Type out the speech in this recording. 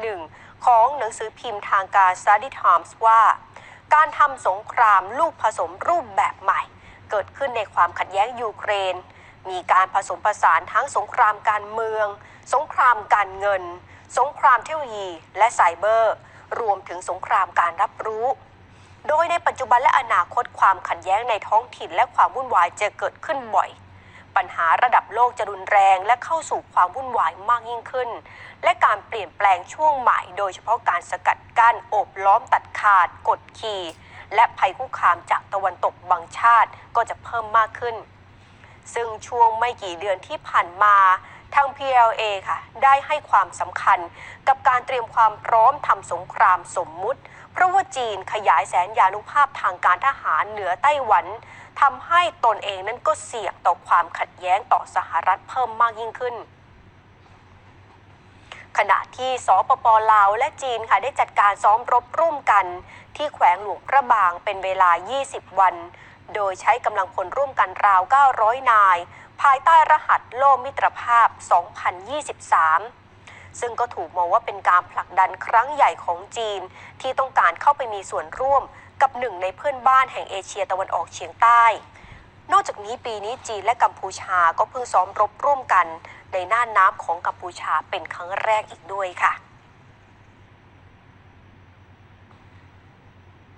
หนึ่งของหนังสือพิมพ์ทางการ Study Times ว่า การทำสงครามลูกผสมรูปแบบใหม่ เกิดขึ้นในความขัดแย้งยูเครน มีการผสมผสานทั้งสงครามการเมือง สงครามการเงิน สงครามเทคโนโลยีและไซเบอร์ รวมถึงสงครามการรับรู้โดยในปัจจุบันและอนาคตความขัดแย้งในท้องถิ่นและความวุ่นวายจะเกิดขึ้นบ่อย ปัญหาระดับโลกจะรุนแรงและเข้าสู่ความวุ่นวายมากยิ่งขึ้น และการเปลี่ยนแปลงช่วงใหม่ โดยเฉพาะการสกัดกั้นโอบล้อมตัดขาด กดขี่ และภัยคุกคามจากตะวันตกบางชาติก็จะเพิ่มมากขึ้น ซึ่งช่วงไม่กี่เดือนที่ผ่านมาทาง PLA ค่ะ ได้ให้ความสำคัญกับการเตรียมความพร้อมทำสงครามสมมุติ เพราะว่าจีนขยายแสนยานุภาพทางการทหารเหนือไต้หวัน ทำให้ตนเองนั้นก็เสี่ยงต่อความขัดแย้งต่อสหรัฐเพิ่มมากยิ่งขึ้น ขณะที่สปปลาวและจีนค่ะได้จัดการซ้อมรบร่วมกัน ที่แขวงหลวงพระบางเป็นเวลา 20 วัน โดยใช้กำลังพลร่วมกันราว 900 นาย ภายใต้รหัสโลกมิตรภาพ 2023ซึ่งก็ถูกมองว่าเป็นการผลักดันครั้งใหญ่ของจีนที่ต้องการเข้าไปมีส่วนร่วม กับหนึ่งในเพื่อนบ้านแห่งเอเชียตะวันออกเฉียงใต้ นอกจากนี้ปีนี้จีนและกัมพูชาก็เพิ่งซ้อมรบร่วมกัน ในน่านน้ำของกัมพูชาเป็นครั้งแรกอีกด้วยค่ะ